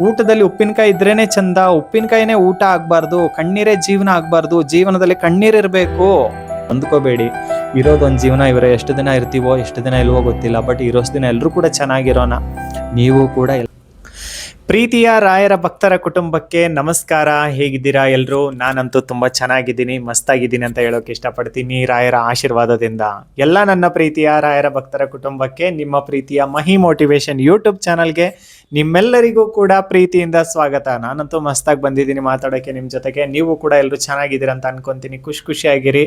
ಊಟದಲ್ಲಿ ಉಪ್ಪಿನಕಾಯಿ ಇದ್ರೇನೆ ಚಂದ, ಉಪ್ಪಿನಕಾಯಿನೇ ಊಟ ಆಗ್ಬಾರ್ದು, ಕಣ್ಣೀರೇ ಜೀವನ ಆಗ್ಬಾರ್ದು, ಜೀವನದಲ್ಲಿ ಕಣ್ಣೀರಿರ್ಬೇಕು ಅಂದ್ಕೋಬೇಡಿ, ಇರೋದೊಂದು ಜೀವನ, ಇವರ, ಎಷ್ಟು ದಿನ ಇರ್ತೀವೋ, ಎಷ್ಟು ದಿನ ಇಲ್ವೋ ಗೊತ್ತಿಲ್ಲ, ಬಟ್ ಇರೋಷ್ಟು ದಿನ ಎಲ್ಲರೂ ಕೂಡ ಚೆನ್ನಾಗಿರೋಣ. ನೀವು ಕೂಡ ಪ್ರೀತಿಯ ರಾಯರ ಭಕ್ತರ ಕುಟುಂಬಕ್ಕೆ ನಮಸ್ಕಾರ. ಹೇಗಿದ್ದೀರಾ ಎಲ್ಲರೂ ನಾನಂತೂ ತುಂಬ ಚೆನ್ನಾಗಿದ್ದೀನಿ, ಮಸ್ತಾಗಿದ್ದೀನಿ ಅಂತ ಹೇಳೋಕೆ ಇಷ್ಟಪಡ್ತೀನಿ ರಾಯರ ಆಶೀರ್ವಾದದಿಂದ. ಎಲ್ಲ ನನ್ನ ಪ್ರೀತಿಯ ರಾಯರ ಭಕ್ತರ ಕುಟುಂಬಕ್ಕೆ ನಿಮ್ಮ ಪ್ರೀತಿಯ ಮಹಿ ಮೋಟಿವೇಶನ್ ಯೂಟ್ಯೂಬ್ ಚಾನಲ್ಗೆ ನಿಮ್ಮೆಲ್ಲರಿಗೂ ಕೂಡ ಪ್ರೀತಿಯಿಂದ ಸ್ವಾಗತ. ನಾನಂತೂ ಮಸ್ತಾಗಿ ಬಂದಿದ್ದೀನಿ ಮಾತಾಡೋಕ್ಕೆ ನಿಮ್ಮ ಜೊತೆಗೆ. ನೀವು ಕೂಡ ಎಲ್ಲರೂ ಚೆನ್ನಾಗಿದ್ದೀರಾ ಅಂತ ಅನ್ಕೊಂತೀನಿ. ಖುಷಿ ಖುಷಿಯಾಗಿರಿ.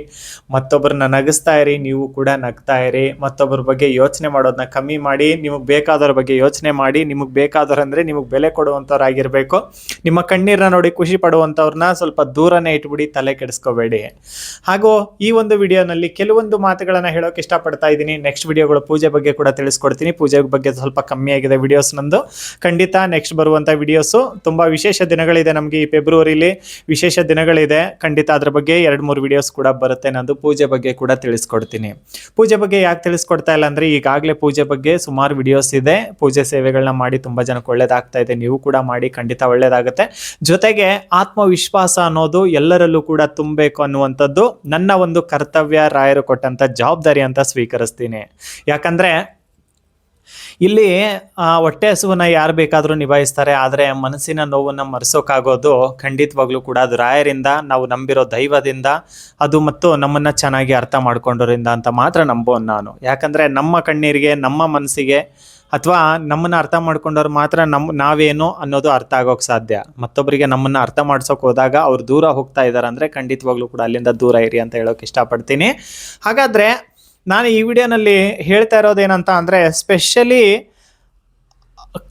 ಮತ್ತೊಬ್ಬರನ್ನ ನಗಿಸ್ತಾ ಇರಿ, ನೀವು ಕೂಡ ನಗ್ತಾ ಇರಿ. ಮತ್ತೊಬ್ಬರ ಬಗ್ಗೆ ಯೋಚನೆ ಮಾಡೋದನ್ನ ಕಮ್ಮಿ ಮಾಡಿ, ನಿಮಗೆ ಬೇಕಾದವ್ರ ಬಗ್ಗೆ ಯೋಚನೆ ಮಾಡಿ, ನಿಮಗೆ ಬೇಕಾದವ್ರು ನಿಮಗೆ ಬೆಲೆ ಕೊಡುವಂಥವ್ರಾಗಿರಬೇಕು. ನಿಮ್ಮ ಕಣ್ಣೀರನ್ನ ನೋಡಿ ಖುಷಿ ಪಡುವಂಥವ್ರನ್ನ ಸ್ವಲ್ಪ ದೂರನೇ ಇಟ್ಬಿಡಿ, ತಲೆ ಕೆಡಿಸ್ಕೋಬೇಡಿ. ಹಾಗೂ ಈ ಒಂದು ವಿಡಿಯೋನಲ್ಲಿ ಕೆಲವೊಂದು ಮಾತುಗಳನ್ನು ಹೇಳೋಕೆ ಇಷ್ಟಪಡ್ತಾ ಇದ್ದೀನಿ. ನೆಕ್ಸ್ಟ್ ವಿಡಿಯೋಗಳು ಪೂಜೆ ಬಗ್ಗೆ ಕೂಡ ತಿಳಿಸ್ಕೊಡ್ತೀನಿ. ಪೂಜೆ ಬಗ್ಗೆ ಸ್ವಲ್ಪ ಕಮ್ಮಿ ಆಗಿದೆ ವಿಡಿಯೋಸ್ ನಂದು. ಖಂಡಿತ ನೆಕ್ಸ್ಟ್ ಬರುವಂಥ ವಿಡಿಯೋಸು ತುಂಬ ವಿಶೇಷ ದಿನಗಳಿದೆ ನಮಗೆ ಈ ಫೆಬ್ರವರಿಲಿ ವಿಶೇಷ ದಿನಗಳಿದೆ. ಖಂಡಿತ ಅದ್ರ ಬಗ್ಗೆ ಎರಡು ಮೂರು ವಿಡಿಯೋಸ್ ಕೂಡ ಬರುತ್ತೆ ನಂದು ಪೂಜೆ ಬಗ್ಗೆ ಕೂಡ ತಿಳಿಸ್ಕೊಡ್ತೀನಿ. ಪೂಜೆ ಬಗ್ಗೆ ಯಾಕೆ ತಿಳಿಸ್ಕೊಡ್ತಾ ಇಲ್ಲ ಅಂದರೆ ಈಗಾಗಲೇ ಪೂಜೆ ಬಗ್ಗೆ ಸುಮಾರು ವಿಡಿಯೋಸ್ ಇದೆ. ಪೂಜೆ ಸೇವೆಗಳನ್ನ ಮಾಡಿ ತುಂಬ ಜನಕ್ಕೆ ಒಳ್ಳೇದಾಗ್ತಾ ಇದೆ. ನೀವು ಕೂಡ ಮಾಡಿ ಖಂಡಿತ ಒಳ್ಳೇದಾಗುತ್ತೆ. ಜೊತೆಗೆ ಆತ್ಮವಿಶ್ವಾಸ ಅನ್ನೋದು ಎಲ್ಲರಲ್ಲೂ ಕೂಡ ತುಂಬಬೇಕು ಅನ್ನುವಂಥದ್ದು ನನ್ನ ಒಂದು ಕರ್ತವ್ಯ ರಾಯರು ಕೊಟ್ಟಂಥ ಜವಾಬ್ದಾರಿ ಅಂತ ಸ್ವೀಕರಿಸ್ತೀನಿ. ಯಾಕಂದರೆ ಇಲ್ಲಿ ಹೊಟ್ಟೆ ಹಸುವನ್ನ ಯಾರು ಬೇಕಾದರೂ ನಿಭಾಯಿಸ್ತಾರೆ, ಆದರೆ ಮನಸ್ಸಿನ ನೋವನ್ನು ಮರೆಸೋಕ್ಕಾಗೋದು ಖಂಡಿತವಾಗ್ಲೂ ಕೂಡ ಅದು ರಾಯರಿಂದ, ನಾವು ನಂಬಿರೋ ದೈವದಿಂದ, ಅದು ಮತ್ತು ನಮ್ಮನ್ನು ಚೆನ್ನಾಗಿ ಅರ್ಥ ಮಾಡ್ಕೊಂಡೋರಿಂದ ಅಂತ ಮಾತ್ರ ನಂಬೋನು ನಾನು. ಯಾಕಂದರೆ ನಮ್ಮ ಕಣ್ಣೀರಿಗೆ, ನಮ್ಮ ಮನಸ್ಸಿಗೆ ಅಥವಾ ನಮ್ಮನ್ನ ಅರ್ಥ ಮಾಡ್ಕೊಂಡವ್ರು ಮಾತ್ರ ನಮ್ಮ ನಾವೇನು ಅನ್ನೋದು ಅರ್ಥ ಆಗೋಕೆ ಸಾಧ್ಯ. ಮತ್ತೊಬ್ಬರಿಗೆ ನಮ್ಮನ್ನ ಅರ್ಥ ಮಾಡ್ಸೋಕೆ ಹೋದಾಗ ಅವ್ರು ದೂರ ಹೋಗ್ತಾ ಇದ್ದಾರೆ ಅಂದರೆ ಖಂಡಿತವಾಗ್ಲೂ ಕೂಡ ಅಲ್ಲಿಂದ ದೂರ ಇರಿ ಅಂತ ಹೇಳೋಕೆ ಇಷ್ಟಪಡ್ತೀನಿ. ಹಾಗಾದರೆ ನಾನು ಈ ವಿಡಿಯೋನಲ್ಲಿ ಹೇಳ್ತಾ ಇರೋದೇನಂತ ಅಂದರೆ ಸ್ಪೆಷಲಿ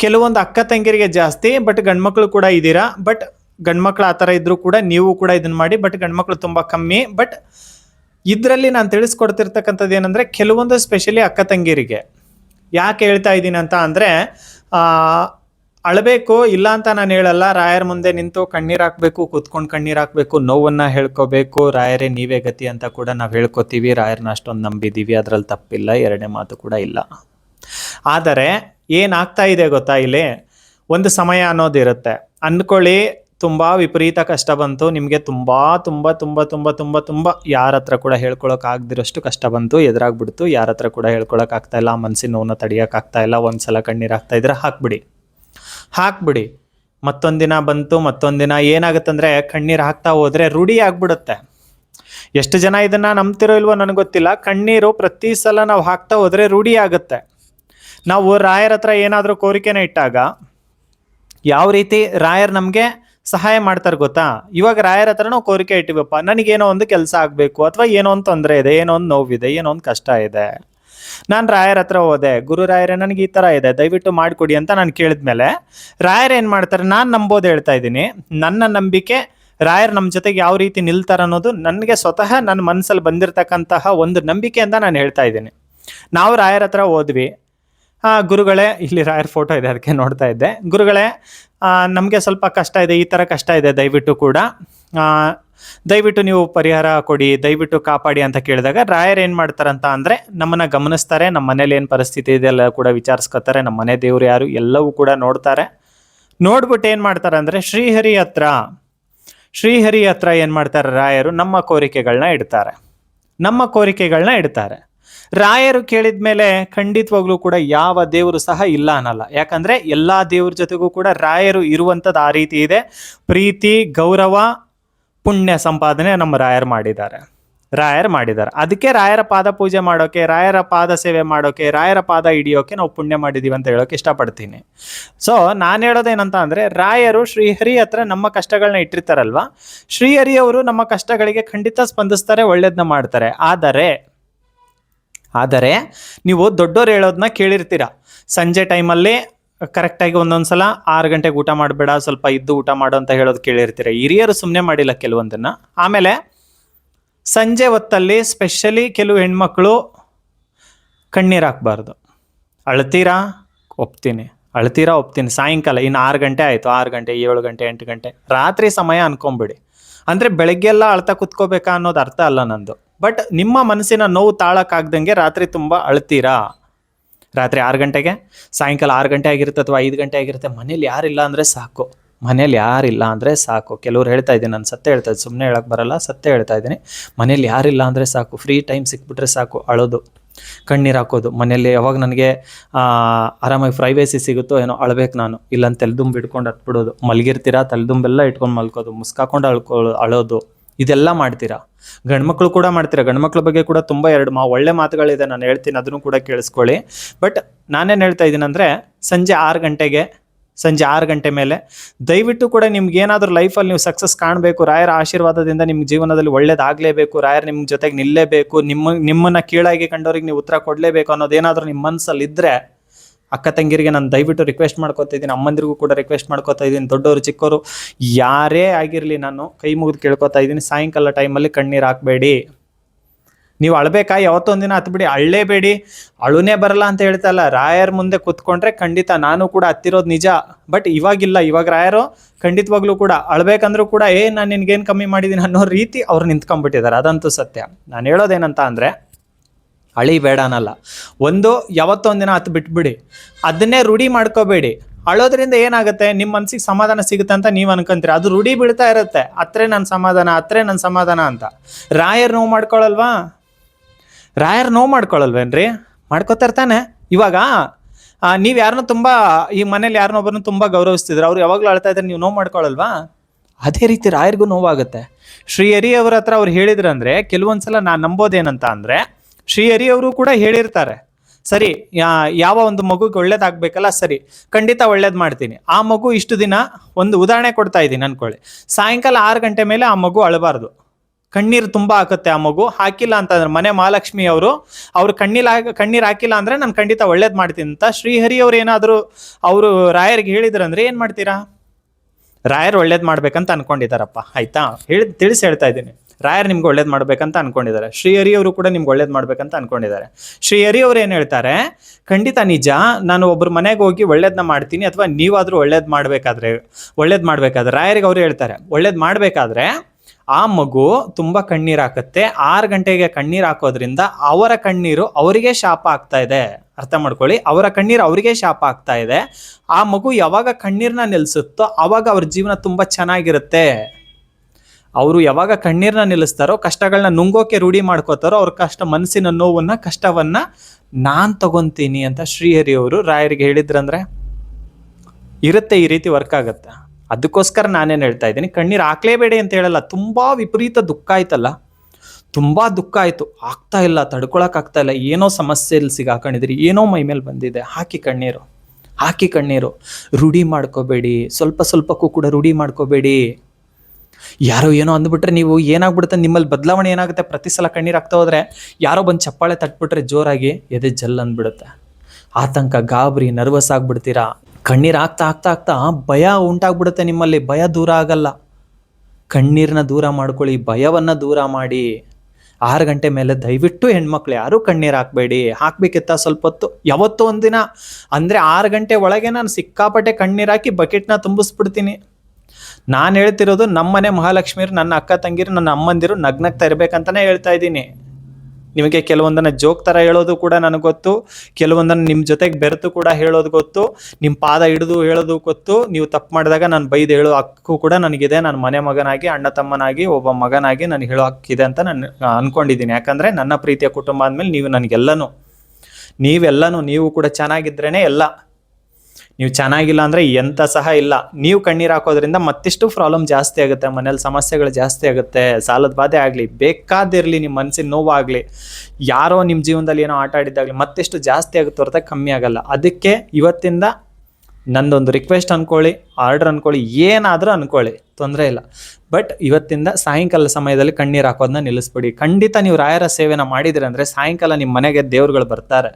ಕೆಲವೊಂದು ಅಕ್ಕ ತಂಗಿರಿಗೆ ಜಾಸ್ತಿ ಬಟ್ ಗಂಡ್ಮಕ್ಳು ಕೂಡ ಇದ್ದೀರಾ? ಬಟ್ ಗಂಡ್ಮಕ್ಳು ಆ ಥರ ಇದ್ದರೂ ಕೂಡ ನೀವು ಕೂಡ ಇದನ್ನು ಮಾಡಿ ಬಟ್ ಗಂಡ್ಮಕ್ಳು ತುಂಬ ಕಮ್ಮಿ ಬಟ್ ಇದರಲ್ಲಿ ನಾನು ತಿಳಿಸ್ಕೊಡ್ತಿರ್ತಕ್ಕಂಥದ್ದು ಏನಂದರೆ ಕೆಲವೊಂದು ಸ್ಪೆಷಲಿ ಅಕ್ಕ ತಂಗಿರಿಗೆ. ಯಾಕೆ ಹೇಳ್ತಾ ಇದ್ದೀನಿ ಅಂತ ಅಂದರೆ ಅಳಬೇಕು ಇಲ್ಲ ಅಂತ ನಾನು ಹೇಳಲ್ಲ. ರಾಯರ ಮುಂದೆ ನಿಂತು ಕಣ್ಣೀರು ಹಾಕಬೇಕು, ಕೂತ್ಕೊಂಡು ಕಣ್ಣೀರು ಹಾಕಬೇಕು, ನೋವನ್ನು ಹೇಳ್ಕೋಬೇಕು. ರಾಯರೇ ನೀವೇ ಗತಿ ಅಂತ ಕೂಡ ನಾವು ಹೇಳ್ಕೊತೀವಿ. ರಾಯರ್ನ ಅಷ್ಟೊಂದು ನಂಬಿದ್ದೀವಿ ಅದರಲ್ಲಿ ತಪ್ಪಿಲ್ಲ. ಎರಡನೇ ಮಾತು ಕೂಡ ಇಲ್ಲ. ಆದರೆ ಏನಾಗ್ತಾ ಇದೆ ಗೊತ್ತಾ ಇಲ್ಲಿ? ಒಂದು ಸಮಯ ಅನ್ನೋದಿರುತ್ತೆ ಅಂದ್ಕೊಳ್ಳಿ ತುಂಬ ವಿಪರೀತ ಕಷ್ಟ ಬಂತು. ನಿಮಗೆ ತುಂಬ ತುಂಬ ತುಂಬ ತುಂಬ ತುಂಬ ತುಂಬ ಯಾರ ಹತ್ರ ಕೂಡ ಹೇಳ್ಕೊಳಕ್ ಆಗದಿರೋಷ್ಟು ಕಷ್ಟ ಬಂತು. ಎದುರಾಗ್ಬಿಡ್ತು. ಯಾರ ಹತ್ರ ಕೂಡ ಇಲ್ಲ. ಮನಸ್ಸಿನ ನೋವನ್ನ ತಡಿಯೋಕ್ಕಾಗ್ತಾ ಇಲ್ಲ. ಒಂದ್ಸಲ ಕಣ್ಣೀರು ಹಾಕ್ತಾ ಇದ್ರೆ ಹಾಕ್ಬಿಡಿ. ಹಾಕ್ಬಿಡಿ. ಮತ್ತೊಂದಿನ ದಿನ ಬಂತು. ಮತ್ತೊಂದಿನ ಏನಾಗುತ್ತೆ ಏನಾಗುತ್ತಂದ್ರೆ ಕಣ್ಣೀರು ಹಾಕ್ತಾ ಹೋದ್ರೆ ರೂಢಿ ಆಗ್ಬಿಡುತ್ತೆ. ಎಷ್ಟು ಜನ ಇದನ್ನ ನಂಬ್ತಿರೋ ಇಲ್ವೋ ನನಗೆ ಗೊತ್ತಿಲ್ಲ. ಕಣ್ಣೀರು ಪ್ರತಿ ಸಲ ನಾವು ಹಾಕ್ತಾ ಹೋದ್ರೆ ರೂಢಿ ಆಗುತ್ತೆ. ನಾವು ರಾಯರ ಹತ್ರ ಏನಾದರೂ ಕೋರಿಕೆನ ಇಟ್ಟಾಗ, ಯಾವ ರೀತಿ ರಾಯರ್ ನಮಗೆ ಸಹಾಯ ಮಾಡ್ತಾರೆ ಗೊತ್ತಾ? ಇವಾಗ ರಾಯರ ಹತ್ರ ನಾವು ಕೋರಿಕೆ ಇಟ್ಟಿವಪ್ಪ, ನನಗೇನೋ ಒಂದು ಕೆಲಸ ಆಗಬೇಕು ಅಥವಾ ಏನೋ ಒಂದು ತೊಂದರೆ ಇದೆ, ಏನೋ ಒಂದು ನೋವಿದೆ, ಏನೋ ಒಂದು ಕಷ್ಟ ಇದೆ. ನಾನು ರಾಯರ ಹತ್ರ ಹೋದೆ, ಗುರು ರಾಯರೇ ನನಗೆ ಈ ಥರ ಇದೆ, ದಯವಿಟ್ಟು ಮಾಡಿಕೊಡಿ ಅಂತ ನಾನು ಕೇಳಿದ್ಮೇಲೆ ರಾಯರ್ ಏನು ಮಾಡ್ತಾರೆ, ನಾನು ನಂಬೋದು ಹೇಳ್ತಾ ಇದ್ದೀನಿ. ನನ್ನ ನಂಬಿಕೆ ರಾಯರ್ ನಮ್ಮ ಜೊತೆಗೆ ಯಾವ ರೀತಿ ನಿಲ್ತಾರೆ ಅನ್ನೋದು ನನಗೆ ಸ್ವತಃ ನನ್ನ ಮನಸ್ಸಲ್ಲಿ ಬಂದಿರತಕ್ಕಂತಹ ಒಂದು ನಂಬಿಕೆ ಅಂತ ನಾನು ಹೇಳ್ತಾ ಇದ್ದೀನಿ. ನಾವು ರಾಯರ ಹತ್ರ ಹೋದ್ವಿ. ಹಾಂ ಗುರುಗಳೇ, ಇಲ್ಲಿ ರಾಯರ್ ಫೋಟೋ ಇದೆ, ಅದಕ್ಕೆ ನೋಡ್ತಾ ಇದ್ದೆ. ಗುರುಗಳೇ ನಮಗೆ ಸ್ವಲ್ಪ ಕಷ್ಟ ಇದೆ, ಈ ಥರ ಕಷ್ಟ ಇದೆ ದಯವಿಟ್ಟು ಕೂಡ. ದಯವಿಟ್ಟು ನೀವು ಪರಿಹಾರ ಕೊಡಿ, ದಯವಿಟ್ಟು ಕಾಪಾಡಿ ಅಂತ ಕೇಳಿದಾಗ ರಾಯರ್ ಏನು ಮಾಡ್ತಾರಂತ ಅಂದರೆ ನಮ್ಮನ್ನು ಗಮನಿಸ್ತಾರೆ, ನಮ್ಮ ಮನೇಲಿ ಏನು ಪರಿಸ್ಥಿತಿ ಇದೆ ಎಲ್ಲ ಕೂಡ ವಿಚಾರಿಸ್ಕೊತಾರೆ, ನಮ್ಮ ಮನೆ ದೇವ್ರು ಯಾರು ಎಲ್ಲವೂ ಕೂಡ ನೋಡ್ತಾರೆ. ನೋಡ್ಬಿಟ್ಟು ಏನು ಮಾಡ್ತಾರೆ ಅಂದರೆ ಶ್ರೀಹರಿ ಹತ್ರ ಶ್ರೀಹರಿ ಹತ್ರ ಏನು ಮಾಡ್ತಾರೆ ರಾಯರು, ನಮ್ಮ ಕೋರಿಕೆಗಳನ್ನ ಇಡ್ತಾರೆ. ನಮ್ಮ ಕೋರಿಕೆಗಳನ್ನ ಇಡ್ತಾರೆ. ರಾಯರು ಕೇಳಿದ ಮೇಲೆ ಖಂಡಿತವಾಗ್ಲೂ ಕೂಡ ಯಾವ ದೇವರು ಸಹ ಇಲ್ಲ ಅನ್ನಲ್ಲ. ಯಾಕಂದ್ರೆ ಎಲ್ಲಾ ದೇವ್ರ ಜೊತೆಗೂ ಕೂಡ ರಾಯರು ಇರುವಂಥದ್ದು ಆ ರೀತಿ ಇದೆ. ಪ್ರೀತಿ, ಗೌರವ, ಪುಣ್ಯ ಸಂಪಾದನೆ ನಮ್ಮ ರಾಯರು ಮಾಡಿದ್ದಾರೆ. ರಾಯರು ಮಾಡಿದ್ದಾರೆ. ಅದಕ್ಕೆ ರಾಯರ ಪಾದ ಪೂಜೆ ಮಾಡೋಕೆ, ರಾಯರ ಪಾದ ಸೇವೆ ಮಾಡೋಕೆ, ರಾಯರ ಪಾದ ಹಿಡಿಯೋಕೆ ನಾವು ಪುಣ್ಯ ಮಾಡಿದ್ದೀವಿ ಅಂತ ಹೇಳೋಕೆ ಇಷ್ಟಪಡ್ತೀನಿ. ಸೊ ನಾನು ಹೇಳೋದೇನಂತ ಅಂದರೆ ರಾಯರು ಶ್ರೀಹರಿ ಹತ್ರ ನಮ್ಮ ಕಷ್ಟಗಳನ್ನ ಇಟ್ಟಿರ್ತಾರಲ್ವ? ಶ್ರೀಹರಿಯವರು ನಮ್ಮ ಕಷ್ಟಗಳಿಗೆ ಖಂಡಿತ ಸ್ಪಂದಿಸ್ತಾರೆ ಒಳ್ಳೇದನ್ನ ಮಾಡ್ತಾರೆ. ಆದರೆ ಆದರೆ ನೀವು ದೊಡ್ಡೋರು ಹೇಳೋದನ್ನ ಕೇಳಿರ್ತೀರ. ಸಂಜೆ ಟೈಮಲ್ಲಿ ಕರೆಕ್ಟಾಗಿ ಒಂದೊಂದು ಸಲ ಆರು ಗಂಟೆಗೆ ಊಟ ಮಾಡಬೇಡ, ಸ್ವಲ್ಪ ಇದ್ದು ಊಟ ಮಾಡು ಅಂತ ಹೇಳೋದು ಕೇಳಿರ್ತೀರ. ಹಿರಿಯರು ಸುಮ್ಮನೆ ಮಾಡಿಲ್ಲ ಕೆಲವೊಂದನ್ನು. ಆಮೇಲೆ ಸಂಜೆ ಹೊತ್ತಲ್ಲಿ ಸ್ಪೆಷಲಿ ಕೆಲವು ಹೆಣ್ಮಕ್ಳು ಕಣ್ಣೀರು ಹಾಕ್ಬಾರ್ದು. ಅಳ್ತೀರಾ? ಒಪ್ತೀನಿ. ಅಳ್ತೀರಾ? ಒಪ್ತೀನಿ. ಸಾಯಂಕಾಲ, ಇನ್ನು ಆರು ಗಂಟೆ ಆಯಿತು. ಆರು ಗಂಟೆ, ಏಳು ಗಂಟೆ, ಎಂಟು ಗಂಟೆ. ರಾತ್ರಿ ಸಮಯ ಅನ್ಕೊಂಬಿಡಿ. ಅಂದರೆ ಬೆಳಗ್ಗೆಲ್ಲ ಅಳ್ತಾ ಕುತ್ಕೋಬೇಕಾ ಅನ್ನೋದು ಅರ್ಥ ಅಲ್ಲ ನಂದು. ಬಟ್ ನಿಮ್ಮ ಮನಸ್ಸಿನ ನೋವು ತಾಳಕ್ಕಾಗ್ದಂಗೆ ರಾತ್ರಿ ತುಂಬ ಅಳ್ತೀರಾ? ರಾತ್ರಿ ಆರು ಗಂಟೆಗೆ? ಸಾಯಂಕಾಲ ಆರು ಗಂಟೆ ಆಗಿರುತ್ತೆ ಅಥವಾ ಐದು ಗಂಟೆ ಆಗಿರುತ್ತೆ? ಮನೇಲಿ ಯಾರಿಲ್ಲ ಅಂದರೆ ಸಾಕು. ಮನೇಲಿ ಯಾರಿಲ್ಲ ಅಂದರೆ ಸಾಕು. ಕೆಲವ್ರು ಹೇಳ್ತಾ ಇದ್ದೀನಿ, ನಾನು ಸತ್ಯ ಹೇಳ್ತಾ ಸುಮ್ಮನೆ ಹೇಳಕ್ಕೆ ಬರಲ್ಲ, ಸತ್ಯ ಹೇಳ್ತಾ ಇದ್ದೀನಿ. ಮನೇಲಿ ಯಾರಿಲ್ಲ ಅಂದರೆ ಸಾಕು. ಫ್ರೀ ಟೈಮ್ ಸಿಕ್ಬಿಟ್ರೆ ಸಾಕು, ಅಳೋದು. ಕಣ್ಣೀರು ಹಾಕೋದು. ಮನೇಲಿ ಯಾವಾಗ ನನಗೆ ಆರಾಮಾಗಿ ಪ್ರೈವೇಸಿ ಸಿಗುತ್ತೋ ಏನೋ ಅಳ್ಬೇಕು ನಾನು. ಇಲ್ಲಂತ ತಲೆದುಂಬು ಇಟ್ಕೊಂಡು ಹತ್ಬಿಡೋದು. ಮಲಗಿರ್ತೀರಾ? ತಲೆದುಂಬೆಲ್ಲ ಇಟ್ಕೊಂಡು ಮಲ್ಕೋದು. ಮುಸ್ಕಾಕೊಂಡು ಅಳ್ಕೊ ಅಳೋದು. ಇದೆಲ್ಲ ಮಾಡ್ತೀರಾ? ಗಂಡ್ಮಕ್ಳು ಕೂಡ ಮಾಡ್ತೀರಾ? ಗಂಡ್ಮಕ್ಳ ಬಗ್ಗೆ ಕೂಡ ತುಂಬ ಎರಡು ಮಾ, ಒಳ್ಳೆ ಮಾತುಗಳಿದೆ, ನಾನು ಹೇಳ್ತೀನಿ, ಅದನ್ನು ಕೂಡ ಕೇಳಿಸ್ಕೊಳ್ಳಿ. ಬಟ್ ನಾನೇನು ಹೇಳ್ತಾ ಇದ್ದೀನಿ ಸಂಜೆ ಆರು ಗಂಟೆಗೆ, ಸಂಜೆ ಆರು ಗಂಟೆ ಮೇಲೆ, ದಯವಿಟ್ಟು ಕೂಡ ನಿಮ್ಗೆ ಏನಾದರೂ ಲೈಫಲ್ಲಿ ನೀವು ಸಕ್ಸಸ್ ಕಾಣಬೇಕು, ರಾಯರ ಆಶೀರ್ವಾದದಿಂದ ನಿಮ್ಮ ಜೀವನದಲ್ಲಿ ಒಳ್ಳೇದಾಗಲೇಬೇಕು, ರಾಯರ್ ನಿಮ್ಮ ಜೊತೆಗೆ ನಿಲ್ಲೇಬೇಕು, ನಿಮ್ಮ, ನಿಮ್ಮನ್ನು ಕೀಳಾಗಿ ಕಂಡವ್ರಿಗೆ ನೀವು ಉತ್ತರ ಕೊಡಲೇಬೇಕು ಅನ್ನೋದೇನಾದರೂ ನಿಮ್ಮ ಮನಸ್ಸಲ್ಲಿ ಇದ್ದರೆ ಅಕ್ಕ ತಂಗಿರಿಗೆ ನಾನು ದಯವಿಟ್ಟು ರಿಕ್ವೆಸ್ಟ್ ಮಾಡ್ಕೊತಾ ಇದ್ದೀನಿ ಅಮ್ಮಂದಿರಿಗೂ ಕೂಡ ರಿಕ್ವೆಸ್ಟ್ ಮಾಡ್ಕೊತಾ ಇದ್ದೀನಿ, ದೊಡ್ಡವರು ಚಿಕ್ಕವರು ಯಾರೇ ಆಗಿರಲಿ ನಾನು ಕೈ ಮುಗಿದು ಕೇಳ್ಕೊತಾ ಇದ್ದೀನಿ, ಸಾಯಂಕಾಲ ಟೈಮಲ್ಲಿ ಕಣ್ಣೀರು ಹಾಕಬೇಡಿ. ನೀವು ಅಳ್ಬೇಕಾ? ಯಾವತ್ತೊಂದಿನ ಹತ್ಬಿಡಿ, ಅಳ್ಳೇಬೇಡಿ. ಅಳುನೇ ಬರಲ್ಲ ಅಂತ ಹೇಳ್ತಲ್ಲ, ರಾಯರ್ ಮುಂದೆ ಕುತ್ಕೊಂಡ್ರೆ ಖಂಡಿತ ನಾನು ಕೂಡ ಹತ್ತಿರೋದು ನಿಜ. ಬಟ್ ಇವಾಗಿಲ್ಲ, ಇವಾಗ ರಾಯರು ಖಂಡಿತವಾಗ್ಲೂ ಕೂಡ ಅಳ್ಬೇಕಂದ್ರೂ ಕೂಡ, ಏ, ನಾನು ನಿನ್ಗೇನು ಕಮ್ಮಿ ಮಾಡಿದ್ದೀನಿ ಅನ್ನೋ ರೀತಿ ಅವ್ರು ನಿಂತ್ಕೊಂಡ್ಬಿಟ್ಟಿದ್ದಾರೆ. ಅದಂತೂ ಸತ್ಯ. ನಾನು ಹೇಳೋದೇನಂತ ಅಂದರೆ ಅಳಿಬೇಡ ಅನ್ನಲ್ಲ ಒಂದು ಯಾವತ್ತೋ ಒಂದಿನ ಹತ್ತು ಬಿಟ್ಬಿಡಿ. ಅದನ್ನೇ ರೂಢಿ ಮಾಡ್ಕೋಬೇಡಿ. ಅಳೋದ್ರಿಂದ ಏನಾಗುತ್ತೆ? ನಿಮ್ಮ ಮನ್ಸಿಗೆ ಸಮಾಧಾನ ಸಿಗುತ್ತೆ ಅಂತ ನೀವು ಅನ್ಕೊಂತೀರಿ. ಅದು ರೂಢಿ ಬೀಳ್ತಾ ಇರುತ್ತೆ. ಅತ್ರೆ ನನ್ನ ಸಮಾಧಾನ, ಅತ್ರೆ ನನ್ನ ಸಮಾಧಾನ ಅಂತ. ರಾಯರ್ ನೋವು ಮಾಡ್ಕೊಳಲ್ವಾ? ರಾಯರ್ ನೋವು ಮಾಡ್ಕೊಳಲ್ವೇನ್ರಿ? ಮಾಡ್ಕೋತಾ ಇರ್ತಾನೆ ಇವಾಗ ನೀವು ಯಾರನ್ನೂ ತುಂಬ, ಈ ಮನೇಲಿ ಯಾರನ್ನೊಬ್ಬರನ್ನ ತುಂಬ ಗೌರವಿಸ್ತಿದ್ರು. ಅವ್ರು ಯಾವಾಗಲೂ ಅಳ್ತಾ ಇದ್ದಾರೆ ನೀವು ನೋವು ಮಾಡ್ಕೊಳಲ್ವಾ? ಅದೇ ರೀತಿ ರಾಯರಿಗೂ ನೋವಾಗುತ್ತೆ. ಶ್ರೀ ಹರಿಯವರ ಹತ್ರ ಅವ್ರು ಹೇಳಿದ್ರಂದ್ರೆ, ಕೆಲವೊಂದ್ಸಲ ನಾನು ನಂಬೋದೇನಂತ ಅಂದರೆ ಶ್ರೀ ಹರಿ ಅವರು ಕೂಡ ಹೇಳಿರ್ತಾರೆ, ಸರಿ ಯಾವ ಒಂದು ಮಗುಗೆ ಒಳ್ಳೇದಾಗಬೇಕಲ್ಲ, ಸರಿ, ಖಂಡಿತ ಒಳ್ಳೇದು ಮಾಡ್ತೀನಿ. ಆ ಮಗು ಇಷ್ಟು ದಿನ ಒಂದು ಉದಾಹರಣೆ ಕೊಡ್ತಾ ಇದ್ದೀನಿ ಅನ್ಕೊಳ್ಳಿ. ಸಾಯಂಕಾಲ ಆರು ಗಂಟೆ ಮೇಲೆ ಆ ಮಗು ಅಳಬಾರ್ದು. ಕಣ್ಣೀರು ತುಂಬ ಹಾಕುತ್ತೆ ಆ ಮಗು, ಹಾಕಿಲ್ಲ ಅಂತಂದ್ರೆ ಮನೆ ಮಹಾಲಕ್ಷ್ಮಿ ಅವರು, ಅವ್ರು ಕಣ್ಣೀಲ್ ಕಣ್ಣೀರು ಹಾಕಿಲ್ಲ ಅಂದ್ರೆ ನಾನು ಖಂಡಿತ ಒಳ್ಳೇದು ಮಾಡ್ತೀನಿ ಅಂತ ಶ್ರೀಹರಿ ಅವ್ರು ಏನಾದರೂ ಅವರು ರಾಯರಿಗೆ ಹೇಳಿದ್ರಂದ್ರೆ ಏನು ಮಾಡ್ತೀರಾ? ರಾಯರು ಒಳ್ಳೇದು ಮಾಡ್ಬೇಕಂತ ಅನ್ಕೊಂಡಿದ್ದಾರಪ್ಪ, ಆಯ್ತಾ? ಹೇಳಿ, ತಿಳಿಸಿ ಹೇಳ್ತಾ ಇದ್ದೀನಿ. ರಾಯರ್ ನಿಮ್ಗೆ ಒಳ್ಳೇದು ಮಾಡ್ಬೇಕಂತ ಅನ್ಕೊಂಡಿದ್ದಾರೆ. ಶ್ರೀಹರಿ ಅವರು ಕೂಡ ನಿಮ್ಗೆ ಒಳ್ಳೇದು ಮಾಡ್ಬೇಕಂತ ಅನ್ಕೊಂಡಿದ್ದಾರೆ. ಶ್ರೀಹರಿ ಅವ್ರು ಏನು ಹೇಳ್ತಾರೆ? ಖಂಡಿತ ನಿಜ, ನಾನು ಒಬ್ರು ಮನೆಗೆ ಹೋಗಿ ಒಳ್ಳೇದನ್ನ ಮಾಡ್ತೀನಿ ಅಥವಾ ನೀವಾದರೂ ಒಳ್ಳೇದು ಮಾಡಬೇಕಾದ್ರೆ ಒಳ್ಳೇದು ಮಾಡಬೇಕಾದ್ರೆ, ರಾಯರಿಗೆ ಅವರು ಹೇಳ್ತಾರೆ, ಒಳ್ಳೇದು ಮಾಡಬೇಕಾದ್ರೆ ಆ ಮಗು ತುಂಬ ಕಣ್ಣೀರು ಹಾಕುತ್ತೆ. ಆರು ಗಂಟೆಗೆ ಕಣ್ಣೀರು ಹಾಕೋದ್ರಿಂದ ಅವರ ಕಣ್ಣೀರು ಅವರಿಗೆ ಶಾಪ ಆಗ್ತಾ ಇದೆ. ಅರ್ಥ ಮಾಡ್ಕೊಳ್ಳಿ, ಅವರ ಕಣ್ಣೀರು ಅವರಿಗೆ ಶಾಪ ಆಗ್ತಾ ಇದೆ. ಆ ಮಗು ಯಾವಾಗ ಕಣ್ಣೀರನ್ನ ನಿಲ್ಲಿಸುತ್ತೋ ಅವಾಗ ಅವ್ರ ಜೀವನ ತುಂಬ ಚೆನ್ನಾಗಿರುತ್ತೆ. ಅವರು ಯಾವಾಗ ಕಣ್ಣೀರನ್ನ ನಿಲ್ಲಿಸ್ತಾರೋ ಕಷ್ಟಗಳನ್ನ ನುಂಗೋಕೆ ರೂಢಿ ಮಾಡ್ಕೋತಾರೋ, ಅವ್ರ ಕಷ್ಟ ಮನಸ್ಸಿನ ನೋವನ್ನ, ಕಷ್ಟವನ್ನ ನಾನ್ ತಗೊಂತೀನಿ ಅಂತ ಶ್ರೀಹರಿ ಅವರು ರಾಯರಿಗೆ ಹೇಳಿದ್ರಂದ್ರೆ, ಇರುತ್ತೆ ಈ ರೀತಿ ವರ್ಕ್ ಆಗುತ್ತೆ. ಅದಕ್ಕೋಸ್ಕರ ನಾನೇನು ಹೇಳ್ತಾ ಇದ್ದೀನಿ, ಕಣ್ಣೀರು ಹಾಕ್ಲೇಬೇಡಿ ಅಂತ ಹೇಳಲ್ಲ, ತುಂಬಾ ವಿಪರೀತ ದುಃಖ ಆಯ್ತಲ್ಲ. ತುಂಬಾ ದುಃಖ ಆಯ್ತು, ಆಗ್ತಾ ಇಲ್ಲ, ತಡ್ಕೊಳಕ್ ಆಗ್ತಾ ಇಲ್ಲ, ಏನೋ ಸಮಸ್ಯೆಯಲ್ಲಿ ಸಿಗಾಕೊಂಡಿದ್ರಿ ಏನೋ ಮೈ ಮೇಲೆ ಬಂದಿದೆ, ಹಾಕಿ ಕಣ್ಣೀರು ಹಾಕಿ ಕಣ್ಣೀರು, ರೂಢಿ ಮಾಡ್ಕೋಬೇಡಿ, ಸ್ವಲ್ಪ ಸ್ವಲ್ಪಕ್ಕೂ ಕೂಡ ರೂಢಿ ಮಾಡ್ಕೋಬೇಡಿ. ಯಾರೋ ಏನೋ ಅಂದ್ಬಿಟ್ರೆ ನೀವು ಏನಾಗ್ಬಿಡುತ್ತೆ? ನಿಮ್ಮಲ್ಲಿ ಬದಲಾವಣೆ ಏನಾಗುತ್ತೆ? ಪ್ರತಿ ಸಲ ಕಣ್ಣೀರು ಆಗ್ತಾ ಹೋದ್ರೆ ಯಾರೋ ಬಂದು ಚಪ್ಪಾಳೆ ತಟ್ಬಿಟ್ರೆ ಜೋರಾಗಿ ಎದೆ ಜಲ್ ಅಂದ್ಬಿಡುತ್ತೆ. ಆತಂಕ, ಗಾಬರಿ ನರ್ವಸ್ ಆಗ್ಬಿಡ್ತೀರಾ? ಕಣ್ಣೀರು ಆಗ್ತಾ ಆಗ್ತಾ ಆಗ್ತಾ ಭಯ ಉಂಟಾಗ್ಬಿಡುತ್ತೆ ನಿಮ್ಮಲ್ಲಿ. ಭಯ ದೂರ ಆಗಲ್ಲ. ಕಣ್ಣೀರನ್ನ ದೂರ ಮಾಡ್ಕೊಳ್ಳಿ, ಭಯವನ್ನು ದೂರ ಮಾಡಿ. ಆರು ಗಂಟೆ ಮೇಲೆ ದಯವಿಟ್ಟು ಹೆಣ್ಮಕ್ಳು ಯಾರೂ ಕಣ್ಣೀರು ಹಾಕಬೇಡಿ. ಹಾಕ್ಬೇಕಿತ್ತ ಸ್ವಲ್ಪ ಹೊತ್ತು? ಯಾವತ್ತೋ ಒಂದಿನ. ಅಂದರೆ ಆರು ಗಂಟೆ ಒಳಗೆ ನಾನು ಸಿಕ್ಕಾಪಟ್ಟೆ ಕಣ್ಣೀರು ಹಾಕಿ ಬಕೆಟ್ನ ತುಂಬಿಸ್ಬಿಡ್ತೀನಿ. ನಾನು ಹೇಳ್ತಿರೋದು ನಮ್ಮನೆ ಮಹಾಲಕ್ಷ್ಮಿಯರು ನನ್ನ ಅಕ್ಕ ತಂಗಿರು, ನನ್ನ ಅಮ್ಮಂದಿರು ನಗ್ನಗ್ತಾ ಇರಬೇಕಂತಲೇ ಹೇಳ್ತಾ ಇದ್ದೀನಿ. ನಿಮಗೆ ಕೆಲವೊಂದನ್ನು ಜೋಕ್ ಥರ ಹೇಳೋದು ಕೂಡ ನನಗೆ ಗೊತ್ತು, ಕೆಲವೊಂದನ್ನು ನಿಮ್ಮ ಜೊತೆಗೆ ಬೆರೆತು ಕೂಡ ಹೇಳೋದು ಗೊತ್ತು ನಿಮ್ಮ ಪಾದ ಹಿಡಿದು ಹೇಳೋದು ಗೊತ್ತು, ನೀವು ತಪ್ಪು ಮಾಡಿದಾಗ ನಾನು ಬೈದು ಹೇಳೋ ಹಕ್ಕು ಕೂಡ ನನಗಿದೆ. ನಾನು ಮನೆ ಮಗನಾಗಿ, ಅಣ್ಣ ತಮ್ಮನಾಗಿ, ಒಬ್ಬ ಮಗನಾಗಿ ನಾನು ಹೇಳೋ ಹಕ್ಕಿದೆ ಅಂತ ನಾನು ಅನ್ಕೊಂಡಿದ್ದೀನಿ. ಯಾಕಂದರೆ ನನ್ನ ಪ್ರೀತಿಯ ಕುಟುಂಬ ಅಂದಮೇಲೆ ನೀವು ನನಗೆಲ್ಲನೂ, ನೀವೆಲ್ಲನೂ ನೀವು ಕೂಡ ಚೆನ್ನಾಗಿದ್ರೇ ಎಲ್ಲ. ನೀವು ಚೆನ್ನಾಗಿಲ್ಲ ಅಂದರೆ ಎಂಥ ಸಹ ಇಲ್ಲ. ನೀವು ಕಣ್ಣೀರು ಹಾಕೋದ್ರಿಂದ ಮತ್ತಿಷ್ಟು ಪ್ರಾಬ್ಲಮ್ ಜಾಸ್ತಿ ಆಗುತ್ತೆ. ಮನೇಲಿ ಸಮಸ್ಯೆಗಳು ಜಾಸ್ತಿ ಆಗುತ್ತೆ. ಸಾಲದ ಬಾಧೆ ಆಗಲಿ, ಬೇಕಾದಿರಲಿ ನಿಮ್ಮ ಮನಸ್ಸಿನ ನೋವಾಗಲಿ, ಯಾರೋ ನಿಮ್ಮ ಜೀವನದಲ್ಲಿ ಏನೋ ಆಟ ಆಡಿದ್ದಾಗಲಿ ಮತ್ತಿಷ್ಟು ಜಾಸ್ತಿ ಆಗುತ್ತೆ ಹೊರತಾಗಿ ಕಮ್ಮಿ ಆಗಲ್ಲ. ಅದಕ್ಕೆ ಇವತ್ತಿಂದ ನಂದೊಂದು ರಿಕ್ವೆಸ್ಟ್ ಅಂದ್ಕೊಳ್ಳಿ ಆರ್ಡರ್ ಅಂದ್ಕೊಳ್ಳಿ ಏನಾದರೂ ಅಂದ್ಕೊಳ್ಳಿ ತೊಂದರೆ ಇಲ್ಲ. ಬಟ್ ಇವತ್ತಿಂದ ಸಾಯಂಕಾಲ ಸಮಯದಲ್ಲಿ ಕಣ್ಣೀರು ಹಾಕೋದನ್ನ ನಿಲ್ಲಿಸ್ಬಿಡಿ. ಖಂಡಿತ ನೀವು ರಾಯರ ಸೇವೆನ ಮಾಡಿದ್ರೆ ಅಂದರೆ ಸಾಯಂಕಾಲ ನಿಮ್ಮ ಮನೆಗೆ ದೇವ್ರುಗಳು ಬರ್ತಾರೆ.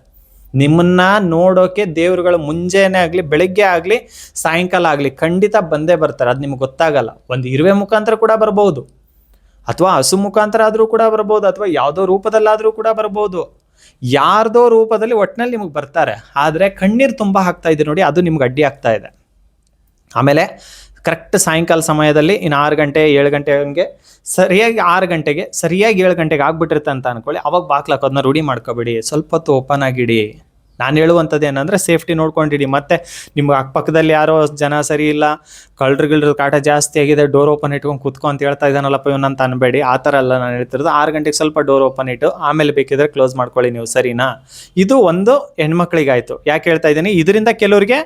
ನಿಮ್ಮನ್ನ ನೋಡೋಕೆ ದೇವ್ರುಗಳು ಮುಂಜಾನೆ ಆಗಲಿ, ಬೆಳಿಗ್ಗೆ ಆಗಲಿ, ಸಾಯಂಕಾಲ ಆಗಲಿ ಖಂಡಿತ ಬಂದೇ ಬರ್ತಾರೆ. ಅದು ನಿಮ್ಗೆ ಗೊತ್ತಾಗಲ್ಲ. ಒಂದು ಇರುವೆ ಮುಖಾಂತರ ಕೂಡ ಬರಬಹುದು ಅಥವಾ ಹಸು ಮುಖಾಂತರ ಆದರೂ ಕೂಡ ಬರ್ಬೋದು, ಅಥವಾ ಯಾವುದೋ ರೂಪದಲ್ಲಾದರೂ ಕೂಡ ಬರ್ಬೋದು. ಯಾರ್ದೋ ರೂಪದಲ್ಲಿ ಒಟ್ಟಿನಲ್ಲಿ ನಿಮಗೆ ಬರ್ತಾರೆ. ಆದರೆ ಕಣ್ಣೀರು ತುಂಬ ಹಾಕ್ತಾ ಇದೆ ನೋಡಿ, ಅದು ನಿಮ್ಗೆ ಅಡ್ಡಿ ಆಗ್ತಾ ಇದೆ. ಆಮೇಲೆ ಕರೆಕ್ಟ್ ಸಾಯಂಕಾಲ ಸಮಯದಲ್ಲಿ ಇನ್ನು ಆರು ಗಂಟೆ, ಏಳು ಗಂಟೆ ಹಂಗೆ ಸರಿಯಾಗಿ ಆರು ಗಂಟೆಗೆ, ಸರಿಯಾಗಿ ಏಳು ಗಂಟೆಗೆ ಆಗ್ಬಿಟ್ಟಿರುತ್ತೆ ಅಂತ ಅನ್ಕೊಳ್ಳಿ. ಅವಾಗ ಬಾಕ್ಲಾಕೋದನ್ನ ರೂಢಿ ಮಾಡ್ಕೋಬೇಡಿ. ಸ್ವಲ್ಪ ಹೊತ್ತು ಓಪನ್ ಆಗಿಡಿ. ನಾನು ಹೇಳುವಂಥದ್ದು ಏನಂದರೆ ಸೇಫ್ಟಿ ನೋಡ್ಕೊಂಡಿಡಿ. ಮತ್ತೆ ನಿಮ್ಗೆ ಅಕ್ಕಪಕ್ಕದಲ್ಲಿ ಯಾರೋ ಜನ ಸರಿ ಇಲ್ಲ ಕಳ್ರು ಗಿಳ್ರ ಕಾಟ ಜಾಸ್ತಿ ಆಗಿದೆ ಡೋರ್ ಓಪನ್ ಇಟ್ಕೊಂಡು ಕುತ್ಕೊ ಅಂತ ಹೇಳ್ತಾ ಇದ್ದಾನಲ್ಲಪ್ಪ ಇವನಂತ ಅನ್ಬೇಡಿ. ಆ ಥರ ಎಲ್ಲ ನಾನು ಹೇಳ್ತಿರೋದು. ಆರು ಗಂಟೆಗೆ ಸ್ವಲ್ಪ ಡೋರ್ ಓಪನ್ ಇಟ್ಟು ಆಮೇಲೆ ಬೇಕಿದ್ರೆ ಕ್ಲೋಸ್ ಮಾಡ್ಕೊಳ್ಳಿ ನೀವು, ಸರಿನಾ? ಇದು ಒಂದು ಹೆಣ್ಮಕ್ಳಿಗಾಯಿತು. ಯಾಕೆ ಹೇಳ್ತಾ ಇದ್ದೀನಿ? ಇದರಿಂದ ಕೆಲವರಿಗೆ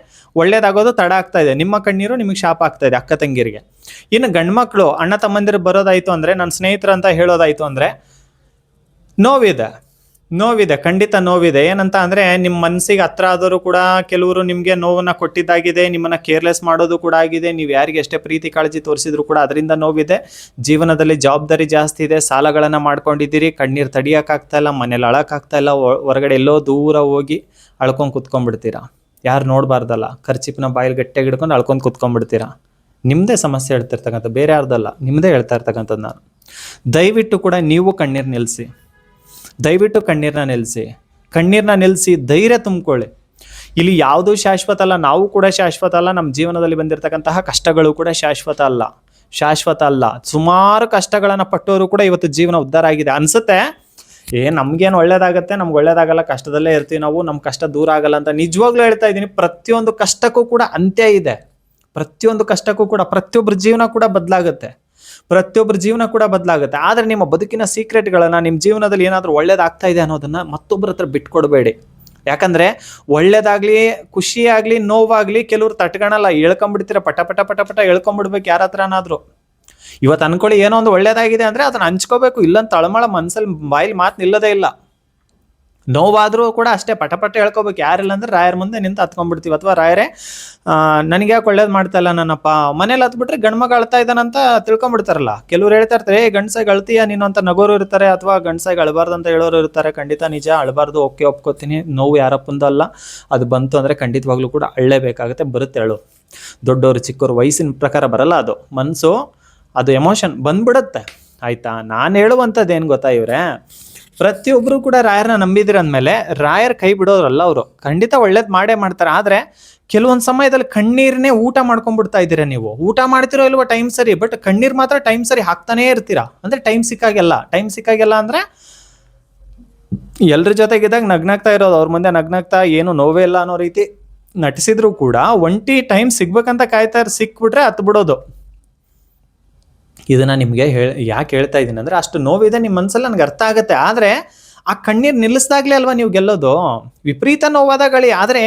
ಒಳ್ಳೇದಾಗೋದು ತಡ ಆಗ್ತಾ ಇದೆ. ನಿಮ್ಮ ಕಣ್ಣೀರು ನಿಮಗೆ ಶಾಪ ಆಗ್ತಾ ಇದೆ, ಅಕ್ಕ ತಂಗಿರಿಗೆ. ಇನ್ನು ಗಂಡ್ಮಕ್ಳು, ಅಣ್ಣ ತಮ್ಮಂದಿರು ಬರೋದಾಯ್ತು ಅಂದರೆ, ನನ್ನ ಸ್ನೇಹಿತರು ಅಂತ ಹೇಳೋದಾಯ್ತು ಅಂದರೆ, ನೋವಿದೆ. ನೋವಿದೆ, ಖಂಡಿತ ನೋವಿದೆ. ಏನಂತ ಅಂದರೆ ನಿಮ್ಮ ಮನಸ್ಸಿಗೆ ಹತ್ರ ಆದರೂ ಕೂಡ ಕೆಲವರು ನಿಮಗೆ ನೋವನ್ನ ಕೊಟ್ಟಿದ್ದಾಗಿದೆ, ನಿಮ್ಮನ್ನ ಕೇರ್ಲೆಸ್ ಮಾಡೋದು ಕೂಡ ಆಗಿದೆ, ನೀವು ಯಾರಿಗೆ ಎಷ್ಟೇ ಪ್ರೀತಿ ಕಾಳಜಿ ತೋರಿಸಿದ್ರು ಕೂಡ ಅದರಿಂದ ನೋವಿದೆ. ಜೀವನದಲ್ಲಿ ಜವಾಬ್ದಾರಿ ಜಾಸ್ತಿ ಇದೆ, ಸಾಲಗಳನ್ನು ಮಾಡ್ಕೊಂಡಿದ್ದೀರಿ, ಕಣ್ಣೀರು ತಡಿಯೋಕ್ಕಾಗ್ತಾ ಇಲ್ಲ, ಮನೇಲಿ ಅಳಕಾಗ್ತಾ ಇಲ್ಲ ಹೊರಗಡೆ ಎಲ್ಲೋ ದೂರ ಹೋಗಿ ಅಳ್ಕೊಂಡು ಕುತ್ಕೊಂಡ್ಬಿಡ್ತೀರಾ? ಯಾರು ನೋಡಬಾರ್ದಲ್ಲ, ಖರ್ಚಿಪ್ನ ಬಾಯಲ್ಲಿ ಗಟ್ಟಿಯಾಗಿ ಹಿಡ್ಕೊಂಡು ಅಳ್ಕೊಂಡು ಕುತ್ಕೊಂಡ್ಬಿಡ್ತೀರಾ? ನಿಮ್ಮದೇ ಸಮಸ್ಯೆ ಹೇಳ್ತಿರ್ತಕ್ಕಂಥ ಬೇರೆ ಯಾರ್ದಲ್ಲ ನಿಮ್ಮದೇ ಹೇಳ್ತಾ ಇರ್ತಕ್ಕಂಥದ್ದು ನಾನು. ದಯವಿಟ್ಟು ಕೂಡ ನೀವು ಕಣ್ಣೀರು ನಿಲ್ಲಿಸಿ ದಯವಿಟ್ಟು ಕಣ್ಣೀರನ್ನ ನಿಲ್ಲಿಸಿ ಕಣ್ಣೀರನ್ನ ನಿಲ್ಲಿಸಿ ಧೈರ್ಯ ತುಂಬಿಕೊಳ್ಳಿ. ಇಲ್ಲಿ ಯಾವುದೂ ಶಾಶ್ವತ ಅಲ್ಲ, ನಾವು ಕೂಡ ಶಾಶ್ವತ ಅಲ್ಲ ನಮ್ಮ ಜೀವನದಲ್ಲಿ ಬಂದಿರತಕ್ಕಂತಹ ಕಷ್ಟಗಳು ಕೂಡ ಶಾಶ್ವತ ಅಲ್ಲ. ಶಾಶ್ವತ ಅಲ್ಲ. ಸುಮಾರು ಕಷ್ಟಗಳನ್ನು ಪಟ್ಟವರು ಕೂಡ ಇವತ್ತು ಜೀವನ ಉದ್ಧಾರ ಆಗಿದೆ. ಅನಿಸುತ್ತೆ? ಏ, ನಮ್ಗೇನು ಒಳ್ಳೇದಾಗತ್ತೆ? ನಮ್ಗೆ ಒಳ್ಳೇದಾಗಲ್ಲ, ಕಷ್ಟದಲ್ಲೇ ಇರ್ತೀವಿ ನಾವು ನಮ್ಮ ಕಷ್ಟ ದೂರ ಆಗಲ್ಲ ಅಂತ ನಿಜವಾಗ್ಲೂ ಹೇಳ್ತಾ ಇದ್ದೀನಿ. ಪ್ರತಿಯೊಂದು ಕಷ್ಟಕ್ಕೂ ಕೂಡ ಅಂತ್ಯ ಇದೆ. ಪ್ರತಿಯೊಂದು ಕಷ್ಟಕ್ಕೂ ಕೂಡ ಪ್ರತಿಯೊಬ್ಬರ ಜೀವನ ಕೂಡ ಬದಲಾಗುತ್ತೆ. ಪ್ರತಿಯೊಬ್ಬರ ಜೀವನ ಕೂಡ ಬದಲಾಗುತ್ತೆ. ಆದರೆ ನಿಮ್ಮ ಬದುಕಿನ ಸೀಕ್ರೆಟ್ಗಳನ್ನು ನಿಮ್ಮ ಜೀವನದಲ್ಲಿ ಏನಾದರೂ ಒಳ್ಳೇದಾಗ್ತಾ ಇದೆ ಅನ್ನೋದನ್ನ ಮತ್ತೊಬ್ಬರ ಹತ್ರ ಬಿಟ್ಕೊಡ್ಬೇಡಿ. ಯಾಕಂದ್ರೆ ಒಳ್ಳೇದಾಗಲಿ, ಖುಷಿಯಾಗಲಿ, ನೋವಾಗಲಿ ಕೆಲವ್ರು ತಟ್ಕೊಳಲ್ಲ ಹೇಳ್ಕೊಂಬಿಡ್ತೀರ, ಪಟ ಪಟ ಪಟ ಪಟ ಹೇಳ್ಕೊಂಬಿಡ್ಬೇಕು ಯಾರ ಹತ್ರನಾದರೂ. ಇವತ್ತು ಅನ್ಕೊಳ್ಳಿ ಏನೋ ಒಂದು ಒಳ್ಳೇದಾಗಿದೆ ಅಂದರೆ ಅದನ್ನ ಹಂಚ್ಕೋಬೇಕು. ಇಲ್ಲಂತ ತಳಮಳ ಮನಸ್ಸಲ್ಲಿ ಬಾಯಲ್ಲಿ ಮಾತು ನಿಲ್ಲದೇ ಇಲ್ಲ. ನೋವಾದರೂ ಕೂಡ ಅಷ್ಟೇ ಪಟ ಪಟ ಹೇಳ್ಕೋಬೇಕು. ಯಾರಿಲ್ಲ ಅಂದ್ರೆ ರಾಯರ ಮುಂದೆ ನಿಂತು ಹತ್ಕೊಂಡ್ಬಿಡ್ತೀವಿ. ಅಥವಾ ರಾಯರೇ ನನಗೆ ಯಾಕೆ ಒಳ್ಳೇದು ಮಾಡ್ತಾ ಇಲ್ಲ ನನ್ನಪ್ಪ? ಮನೇಲಿ ಹತ್ಬಿಟ್ರೆ ಗಂಡ್ಮಗ ಅಳ್ತಾ ಇದ್ದಾನಂತ ತಿಳ್ಕೊಂಬಿಡ್ತಾರಲ್ಲ ಕೆಲವ್ರು ಹೇಳ್ತಾ ಇರ್ತಾರೆ, ಏ ಗಂಡ್ಸಾಗ ಅಳ್ತೀಯ ನೀನು? ಅಂತ ನಗೋರು ಇರ್ತಾರೆ. ಅಥವಾ ಗಂಡ್ಸಾಗ ಅಳಬಾರ್ದು ಅಂತ ಹೇಳೋರು ಇರ್ತಾರೆ. ಖಂಡಿತ ನಿಜ, ಅಳಬಾರ್ದು, ಓಕೆ ಒಪ್ಕೋತೀನಿ. ನೋವು ಯಾರಪ್ಪಂದಲ್ಲ ಅದು ಬಂತು ಅಂದರೆ ಖಂಡಿತವಾಗ್ಲೂ ಕೂಡ ಅಳ್ಳೇಬೇಕಾಗುತ್ತೆ ಬರುತ್ತೆ ಅಳು ದೊಡ್ಡವರು ಚಿಕ್ಕವರು ವಯಸ್ಸಿನ ಪ್ರಕಾರ ಬರಲ್ಲ ಅದು. ಮನಸ್ಸು ಅದು ಎಮೋಷನ್ ಬಂದ್ಬಿಡುತ್ತೆ. ಆಯ್ತಾ? ನಾನು ಹೇಳುವಂಥದ್ದು ಏನು ಗೊತ್ತಾ ಇವ್ರೆ? ಪ್ರತಿಯೊಬ್ಬರು ಕೂಡ ರಾಯರನ್ನ ನಂಬಿದಿರ ಅಂದಮೇಲೆ ರಾಯರ್ ಕೈ ಬಿಡೋರಲ್ಲ ಅವರು. ಖಂಡಿತ ಒಳ್ಳೇದು ಮಾಡೇ ಮಾಡ್ತಾರೆ. ಆದರೆ ಕೆಲವೊಂದು ಸಮಯದಲ್ಲಿ ಕಣ್ಣೀರನ್ನೇ ಊಟ ಮಾಡ್ಕೊಂಡ್ಬಿಡ್ತಾ ಇದ್ದೀರಾ ನೀವು? ಊಟ ಮಾಡ್ತಿರೋ ಇಲ್ವೋ ಟೈಮ್ ಸರಿ ಬಟ್ ಕಣ್ಣೀರು ಮಾತ್ರ ಟೈಮ್ ಸರಿ ಹಾಕ್ತಾನೇ ಇರ್ತೀರಾ? ಅಂದರೆ ಟೈಮ್ ಸಿಕ್ಕಾಗೆಲ್ಲ. ಟೈಮ್ ಸಿಕ್ಕಾಗೆಲ್ಲ ಅಂದರೆ ಎಲ್ಲರ ಜೊತೆಗಿದ್ದಾಗ ನಗ್ನಾಗ್ತಾ ಇರೋದು, ಅವ್ರ ಮುಂದೆ ನಗ್ನಾಗ್ತಾ ಏನು ನೋವೇ ಇಲ್ಲ ಅನ್ನೋ ರೀತಿ ನಟಿಸಿದ್ರು ಕೂಡ ಒಂಟಿ ಟೈಮ್ ಸಿಗ್ಬೇಕಂತ ಕಾಯ್ತಾ ಸಿಕ್ಬಿಟ್ರೆ ಹತ್ತು ಬಿಡೋದು ಇದನ್ನ ನಿಮಗೆ ಹೇಳ, ಯಾಕೆ ಹೇಳ್ತಾ ಇದ್ದೀನಿ ಅಂದರೆ ಅಷ್ಟು ನೋವಿದೆ ನಿಮ್ಮ ಮನಸ್ಸಲ್ಲಿ ನನಗೆ ಅರ್ಥ ಆಗುತ್ತೆ. ಆದರೆ ಆ ಕಣ್ಣೀರು ನಿಲ್ಲಿಸ್ದಾಗಲೇ ಅಲ್ವಾ ನೀವು ಗೆಲ್ಲೋದು? ವಿಪರೀತ ನೋವಾದಾಗಳಿ ಆದರೆ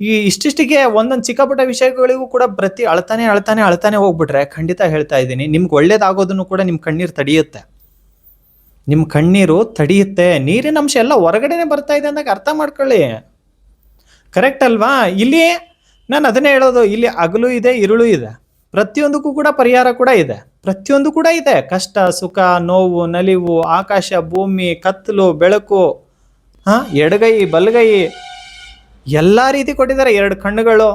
ಈ ಇಷ್ಟಿಷ್ಟಿಗೆ ಒಂದೊಂದು ಚಿಕ್ಕಪುಟ್ಟ ವಿಷಯಗಳಿಗೂ ಕೂಡ ಪ್ರತಿ ಅಳ್ತಾನೆ ಅಳ್ತಾನೆ ಅಳ್ತಾನೆ ಹೋಗ್ಬಿಟ್ರೆ ಖಂಡಿತ ಹೇಳ್ತಾ ಇದ್ದೀನಿ ನಿಮ್ಗೆ ಒಳ್ಳೇದಾಗೋದನ್ನು ಕೂಡ ನಿಮ್ಮ ಕಣ್ಣೀರು ತಡೆಯುತ್ತೆ. ನಿಮ್ಮ ಕಣ್ಣೀರು ತಡೆಯುತ್ತೆ. ನೀರಿನ ಅಂಶ ಎಲ್ಲ ಹೊರಗಡೆನೆ ಬರ್ತಾ ಇದೆ ಅಂದಾಗ ಅರ್ಥ ಮಾಡ್ಕೊಳ್ಳಿ. ಕರೆಕ್ಟ್ ಅಲ್ವಾ? ಇಲ್ಲಿ ನಾನು ಅದನ್ನೇ ಹೇಳೋದು, ಇಲ್ಲಿ ಹಗಲು ಇದೆ, ಇರುಳು ಇದೆ. ಪ್ರತಿಯೊಂದಕ್ಕೂ ಕೂಡ ಪರಿಹಾರ ಕೂಡ ಇದೆ. ಪ್ರತಿಯೊಂದು ಕೂಡ ಇದೆ. ಕಷ್ಟ, ಸುಖ, ನೋವು, ನಲಿವು, ಆಕಾಶ, ಭೂಮಿ ಕತ್ತಲು ಬೆಳಕು, ಹಾಂ, ಎಡಗೈ, ಬಲಗೈ, ಎಲ್ಲ ರೀತಿ ಕೊಟ್ಟಿದ್ದಾರೆ ಎರಡು ಕಣ್ಣುಗಳು.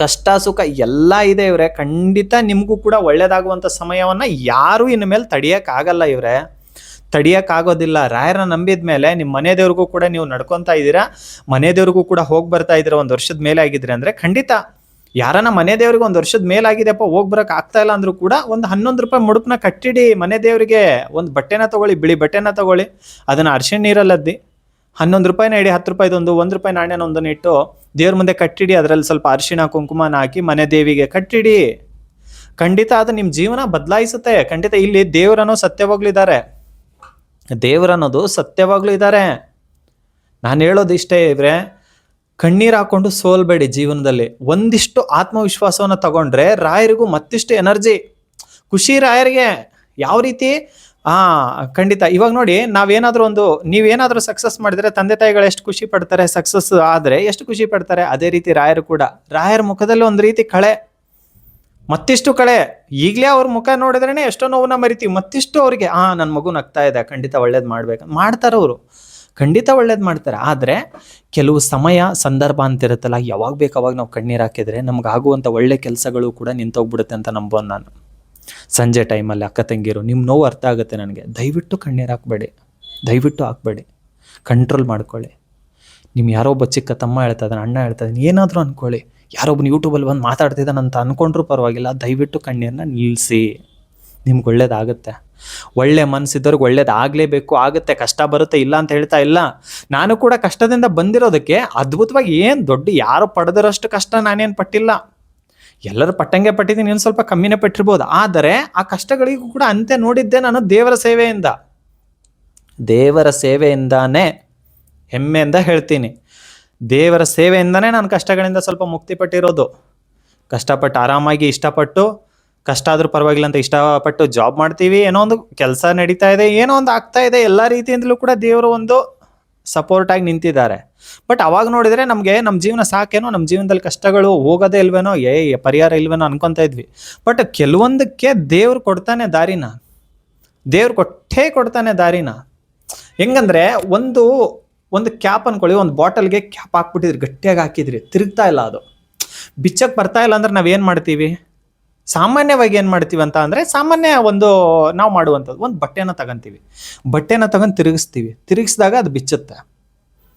ಕಷ್ಟ, ಸುಖ ಎಲ್ಲ ಇದೆ ಇವರೇ. ಖಂಡಿತ ನಿಮಗೂ ಕೂಡ ಒಳ್ಳೇದಾಗುವಂಥ ಸಮಯವನ್ನು ಯಾರೂ ಇನ್ನು ಮೇಲೆ ತಡೆಯೋಕ್ಕಾಗಲ್ಲ ಇವರೇ. ತಡಿಯೋಕ್ಕಾಗೋದಿಲ್ಲ. ರಾಯರ ನಂಬಿದ ಮೇಲೆ ನಿಮ್ಮ ಮನೆ ದೇವ್ರಿಗೂ ಕೂಡ ನೀವು ನಡ್ಕೊತಾ ಇದ್ದೀರಾ? ಮನೆ ದೇವ್ರಿಗೂ ಕೂಡ ಹೋಗಿ ಬರ್ತಾ ಇದ್ದೀರಾ? ಒಂದು ವರ್ಷದ ಮೇಲೆ ಆಗಿದ್ರೆ ಅಂದರೆ ಖಂಡಿತ ಯಾರನ್ನ ಮನೆ ದೇವ್ರಿಗೆ ಒಂದು ವರ್ಷದ ಮೇಲಾಗಿದೆಪ್ಪ ಹೋಗಿ ಬರಕ್ ಆಗ್ತಾ ಇಲ್ಲ ಅಂದ್ರೂ ಕೂಡ ಒಂದು ಹನ್ನೊಂದು ರೂಪಾಯಿ ಮುಡುಪನ್ನ ಕಟ್ಟಿಡಿ, ಮನೆ ದೇವರಿಗೆ ಒಂದು ಬಟ್ಟೆನ ತಗೊಳ್ಳಿ, ಬಿಳಿ ಬಟ್ಟೆನ ತಗೊಳ್ಳಿ, ಅದನ್ನ ಅರ್ಶಿಣ ನೀರಲ್ಲದ್ದಿ. ಹನ್ನೊಂದು ರೂಪಾಯಿನ ಇಡಿ, ಹತ್ತು ರೂಪಾಯಿದೊಂದು ಒಂದು ರೂಪಾಯಿ ನಾಣ್ಯನ ಒಂದನ್ನು ಇಟ್ಟು ದೇವ್ರ ಮುಂದೆ ಕಟ್ಟಿಡಿ, ಅದರಲ್ಲಿ ಸ್ವಲ್ಪ ಅರಿಶಿಣ ಕುಂಕುಮನ ಹಾಕಿ ಮನೆ ದೇವಿಗೆ ಕಟ್ಟಿಡಿ. ಖಂಡಿತ ಅದು ನಿಮ್ಮ ಜೀವನ ಬದಲಾಯಿಸುತ್ತೆ. ಖಂಡಿತ ಇಲ್ಲಿ ದೇವರನ್ನೋ ಸತ್ಯವಾಗ್ಲೂ ಇದ್ದಾರೆ ದೇವರನ್ನೋದು ಸತ್ಯವಾಗ್ಲೂ ಇದ್ದಾರೆ ನಾನು ಹೇಳೋದು ಇಷ್ಟೇ ಇವ್ರೆ ಕಣ್ಣೀರು ಹಾಕೊಂಡು ಸೋಲ್ಬೇಡಿ ಜೀವನದಲ್ಲಿ. ಒಂದಿಷ್ಟು ಆತ್ಮವಿಶ್ವಾಸವನ್ನು ತಗೊಂಡ್ರೆ ರಾಯರಿಗೂ ಮತ್ತಿಷ್ಟು ಎನರ್ಜಿ. ಖುಷಿ ರಾಯರಿಗೆ. ಯಾವ ರೀತಿ? ಆ, ಖಂಡಿತ. ಇವಾಗ ನೋಡಿ, ನಾವೇನಾದ್ರೂ ಒಂದು, ನೀವೇನಾದ್ರೂ ಸಕ್ಸಸ್ ಮಾಡಿದ್ರೆ ತಂದೆ ತಾಯಿಗಳು ಎಷ್ಟು ಖುಷಿ ಪಡ್ತಾರೆ ಸಕ್ಸಸ್ ಆದ್ರೆ ಎಷ್ಟು ಖುಷಿ ಪಡ್ತಾರೆ, ಅದೇ ರೀತಿ ರಾಯರು ಕೂಡ. ರಾಯರ ಮುಖದಲ್ಲಿ ಒಂದು ರೀತಿ ಕಳೆ. ಮತ್ತಿಷ್ಟು ಕಳೆ. ಈಗಲೇ ಅವ್ರ ಮುಖ ನೋಡಿದ್ರೇನೆ ಎಷ್ಟೋ ನೋವನ್ನ ಮರಿತೀವಿ. ಮತ್ತಿಷ್ಟು ಅವ್ರಿಗೆ, ಆ ನನ್ನ ಮಗು ನಗ್ತಾ ಇದೆ, ಖಂಡಿತ ಒಳ್ಳೇದು ಮಾಡ್ಬೇಕು. ಮಾಡ್ತಾರೆ ಅವರು ಖಂಡಿತ ಒಳ್ಳೇದು ಮಾಡ್ತಾರೆ. ಆದರೆ ಕೆಲವು ಸಮಯ, ಸಂದರ್ಭ ಅಂತಿರುತ್ತಲ್ಲ, ಯಾವಾಗ ಬೇಕಾವಾಗ ನಾವು ಕಣ್ಣೀರು ಹಾಕಿದರೆ ನಮ್ಗೆ ಆಗುವಂಥ ಒಳ್ಳೆ ಕೆಲಸಗಳು ಕೂಡ ನಿಂತೋಗ್ಬಿಡುತ್ತೆ ಅಂತ ನಂಬೋನು ನಾನು. ಸಂಜೆ ಟೈಮಲ್ಲಿ ಅಕ್ಕ ತಂಗಿರು ನಿಮ್ಮ ನೋವು ಅರ್ಥ ಆಗುತ್ತೆ ನನಗೆ. ದಯವಿಟ್ಟು ಕಣ್ಣೀರು ಹಾಕಬೇಡಿ. ದಯವಿಟ್ಟು ಹಾಕ್ಬೇಡಿ. ಕಂಟ್ರೋಲ್ ಮಾಡ್ಕೊಳ್ಳಿ. ನಿಮ್ಮ ಯಾರೋ ಒಬ್ಬ ಚಿಕ್ಕ ತಮ್ಮ ಹೇಳ್ತಾ ಇದ್ದಾನೆ ಅಣ್ಣ ಹೇಳ್ತಾ ಇದ್ದಾನೆ ಏನಾದರೂ ಅನ್ಕೊಳ್ಳಿ. ಯಾರೊಬ್ಬನ ಯೂಟ್ಯೂಬಲ್ಲಿ ಬಂದು ಮಾತಾಡ್ತಿದ್ದಾನೆ ಅಂತ ಅಂದ್ಕೊಂಡ್ರೂ ಪರವಾಗಿಲ್ಲ. ದಯವಿಟ್ಟು ಕಣ್ಣೀರನ್ನ ನಿಲ್ಲಿಸಿ ನಿಮ್ಗೆ ಒಳ್ಳೇದಾಗುತ್ತೆ. ಒಳ್ಳೆ ಮನಸ್ಸಿದ್ದವ್ರಿಗೆ ಒಳ್ಳೇದಾಗಲೇಬೇಕು. ಆಗುತ್ತೆ, ಕಷ್ಟ ಬರುತ್ತೆ, ಇಲ್ಲ ಅಂತ ಹೇಳ್ತಾ ಇಲ್ಲ. ನಾನು ಕೂಡ ಕಷ್ಟದಿಂದ ಬಂದಿರೋದಕ್ಕೆ ಅದ್ಭುತವಾಗಿ ಏನು ದೊಡ್ಡ ಯಾರು ಪಡೆದಿರೋಷ್ಟು ಕಷ್ಟ ನಾನೇನು ಪಟ್ಟಿಲ್ಲ. ಎಲ್ಲರೂ ಪಟ್ಟಂಗೆ ಪಟ್ಟಿದ್ದೀನಿ ಇನ್ನು ಸ್ವಲ್ಪ ಕಮ್ಮಿನೇ ಪಟ್ಟಿರ್ಬೋದು. ಆದರೆ ಆ ಕಷ್ಟಗಳಿಗೂ ಕೂಡ ಅಂತೆ ನೋಡಿದ್ದೆ ನಾನು ದೇವರ ಸೇವೆಯಿಂದ. ದೇವರ ಸೇವೆಯಿಂದಾನೇ ಹೆಮ್ಮೆಯಿಂದ ಹೇಳ್ತೀನಿ. ದೇವರ ಸೇವೆಯಿಂದನೇ ನಾನು ಕಷ್ಟಗಳಿಂದ ಸ್ವಲ್ಪ ಮುಕ್ತಿ ಪಟ್ಟಿರೋದು. ಕಷ್ಟಪಟ್ಟು ಆರಾಮಾಗಿ ಇಷ್ಟಪಟ್ಟು ಕಷ್ಟ ಆದರೂ ಪರವಾಗಿಲ್ಲ ಅಂತ ಇಷ್ಟಪಟ್ಟು ಜಾಬ್ ಮಾಡ್ತೀವಿ. ಏನೋ ಒಂದು ಕೆಲಸ ನಡೀತಾ ಇದೆ, ಏನೋ ಒಂದು ಆಗ್ತಾ ಇದೆ, ಎಲ್ಲ ರೀತಿಯಿಂದಲೂ ಕೂಡ ದೇವರು ಒಂದು ಸಪೋರ್ಟಾಗಿ ನಿಂತಿದ್ದಾರೆ. ಬಟ್ ಅವಾಗ ನೋಡಿದರೆ ನಮಗೆ ನಮ್ಮ ಜೀವನ ಸಾಕೇನೋ ನಮ್ಮ ಜೀವನದಲ್ಲಿ ಕಷ್ಟಗಳು ಹೋಗೋದೇ ಇಲ್ವೇನೋ, ಏ ಪರಿಹಾರ ಇಲ್ವೇನೋ ಅನ್ಕೊತಾ ಇದ್ವಿ. ಬಟ್ ಕೆಲವೊಂದಕ್ಕೆ ದೇವ್ರು ಕೊಡ್ತಾನೆ ದಾರಿನ. ದೇವ್ರು ಕೊಟ್ಟೇ ಕೊಡ್ತಾನೆ ದಾರಿನ. ಹೆಂಗಂದ್ರೆ ಒಂದು ಒಂದು ಕ್ಯಾಪ್ ಅನ್ಕೊಳ್ಳಿ, ಒಂದು ಬಾಟಲ್ಗೆ ಕ್ಯಾಪ್ ಹಾಕ್ಬಿಟ್ಟಿದ್ರಿ, ಗಟ್ಟಿಯಾಗಿ ಹಾಕಿದ್ರಿ, ತಿರುಗ್ತಾ ಇಲ್ಲ ಅದು. ಬಿಚ್ಚಕ್ಕೆ ಬರ್ತಾ ಇಲ್ಲ ಅಂದ್ರೆ ನಾವೇನು ಮಾಡ್ತೀವಿ? ಸಾಮಾನ್ಯವಾಗಿ ಏನು ಮಾಡ್ತೀವಿ ಅಂತ ಅಂದರೆ ಸಾಮಾನ್ಯ ಒಂದು ನಾವು ಮಾಡುವಂಥದ್ದು, ಒಂದು ಬಟ್ಟೆನ ತಗೊಂತೀವಿ. ಬಟ್ಟೆನ ತಗೊಂಡು ತಿರುಗಿಸ್ತೀವಿ. ತಿರುಗಿಸಿದಾಗ ಅದು ಬಿಚ್ಚುತ್ತೆ.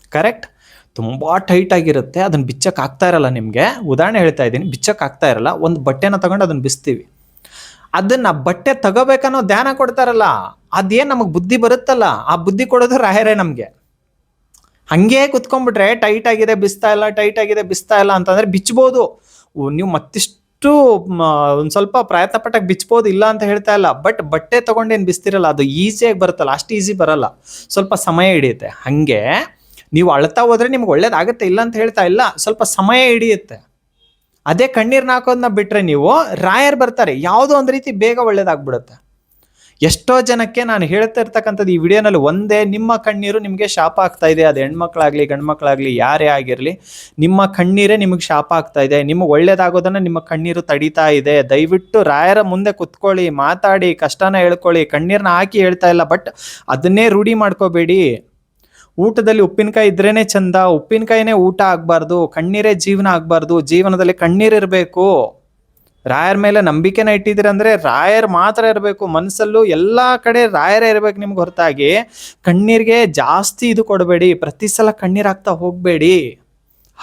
ಕರೆಕ್ಟ್ ತುಂಬ ಟೈಟ್ ಆಗಿರುತ್ತೆ. ಅದನ್ನು ಬಿಚ್ಚಕ್ಕೆ ಆಗ್ತಾ ಇರಲ್ಲ ನಿಮಗೆ. ಉದಾಹರಣೆ ಹೇಳ್ತಾ ಇದ್ದೀನಿ. ಬಿಚ್ಚಕ್ಕೆ ಆಗ್ತಾ ಇರಲ್ಲ. ಒಂದು ಬಟ್ಟೆನ ತಗೊಂಡು ಅದನ್ನು ಬಿಸ್ತೀವಿ. ಅದನ್ನು ಬಟ್ಟೆ ತಗೋಬೇಕನ್ನೋ ಧ್ಯಾನ ಕೊಡ್ತಾರಲ್ಲ ಅದೇನು ನಮಗೆ ಬುದ್ಧಿ ಬರುತ್ತಲ್ಲ? ಆ ಬುದ್ಧಿ ಕೊಡೋದು ರಾಯರೇ ನಮಗೆ. ಹಂಗೆ ಕುತ್ಕೊಂಡ್ಬಿಟ್ರೆ ಟೈಟ್ ಆಗಿದೆ, ಬಿಸ್ತಾ ಇಲ್ಲ ಟೈಟ್ ಆಗಿದೆ, ಬಿಸ್ತಾ ಇಲ್ಲ ಅಂತಂದ್ರೆ ಬಿಚ್ಬೋದು. ಉ- ನೀವು ಮತ್ತಿಷ್ಟು ಒಂದು ಸ್ವಲ್ಪ ಪ್ರಯತ್ನ ಪಟ್ಟಾಗ ಬಿಚ್ಬೋದು ಇಲ್ಲ ಅಂತ ಹೇಳ್ತಾ ಇಲ್ಲ. ಬಟ್ ಬಟ್ಟೆ ತಗೊಂಡೇನು ಬಿಸ್ತಿರಲ್ಲ, ಅದು ಈಸಿಯಾಗಿ ಬರುತ್ತಲ್ಲ, ಅಷ್ಟು ಈಸಿ ಬರಲ್ಲ. ಸ್ವಲ್ಪ ಸಮಯ ಹಿಡಿಯುತ್ತೆ. ಹಾಗೆ ನೀವು ಅಳ್ತಾ ಹೋದರೆ ನಿಮ್ಗೆ ಒಳ್ಳೇದಾಗುತ್ತೆ, ಇಲ್ಲ ಅಂತ ಹೇಳ್ತಾ ಇಲ್ಲ, ಸ್ವಲ್ಪ ಸಮಯ ಹಿಡಿಯುತ್ತೆ. ಅದೇ ಕಣ್ಣೀರ್ನ ಹಾಕೋದನ್ನ ಬಿಟ್ಟರೆ ನೀವು ರಾಯರ್ ಬರ್ತಾರೆ. ಯಾವುದೋ ಒಂದು ರೀತಿ ಬೇಗ ಒಳ್ಳೇದಾಗ್ಬಿಡುತ್ತೆ. ಎಷ್ಟೋ ಜನಕ್ಕೆ ನಾನು ಹೇಳ್ತಾ ಇರ್ತಕ್ಕಂಥದ್ದು ಈ ವಿಡಿಯೋನಲ್ಲಿ ಒಂದೇ, ನಿಮ್ಮ ಕಣ್ಣೀರು ನಿಮಗೆ ಶಾಪ ಆಗ್ತಾ ಇದೆ. ಅದು ಹೆಣ್ಮಕ್ಳಾಗ್ಲಿ, ಗಂಡ್ಮಕ್ಳಾಗ್ಲಿ, ಯಾರೇ ಆಗಿರಲಿ, ನಿಮ್ಮ ಕಣ್ಣೀರೇ ನಿಮಗೆ ಶಾಪ ಆಗ್ತಾ ಇದೆ. ನಿಮ್ಮ ಒಳ್ಳೇದಾಗೋದನ್ನು ನಿಮ್ಮ ಕಣ್ಣೀರು ತಡೀತಾ ಇದೆ. ದಯವಿಟ್ಟು ರಾಯರ ಮುಂದೆ ಕುತ್ಕೊಳ್ಳಿ, ಮಾತಾಡಿ, ಕಷ್ಟನ ಹೇಳ್ಕೊಳ್ಳಿ ಕಣ್ಣೀರನ್ನ ಹಾಕಿ ಹೇಳ್ತಾ ಇಲ್ಲ. ಬಟ್ ಅದನ್ನೇ ರೂಢಿ ಮಾಡ್ಕೋಬೇಡಿ. ಊಟದಲ್ಲಿ ಉಪ್ಪಿನಕಾಯಿ ಇದ್ರೇನೆ ಚಂದ. ಉಪ್ಪಿನಕಾಯಿನೇ ಊಟ ಆಗಬಾರ್ದು. ಕಣ್ಣೀರೇ ಜೀವನ ಆಗಬಾರ್ದು. ಜೀವನದಲ್ಲಿ ಕಣ್ಣೀರಿರಬೇಕು ರಾಯರ್ ಮೇಲೆ ನಂಬಿಕೆನ ಇಟ್ಟಿದ್ರೆ ಅಂದ್ರೆ ರಾಯರ್ ಮಾತ್ರ ಇರಬೇಕು, ಮನಸ್ಸಲ್ಲೂ ಎಲ್ಲ ಕಡೆ ರಾಯರೇ ಇರಬೇಕು ನಿಮ್ಗೆ ಹೊರತಾಗಿ. ಕಣ್ಣೀರಿಗೆ ಜಾಸ್ತಿ ಇದು ಕೊಡಬೇಡಿ, ಪ್ರತಿ ಸಲ ಕಣ್ಣೀರು ಹಾಕ್ತಾ ಹೋಗಬೇಡಿ.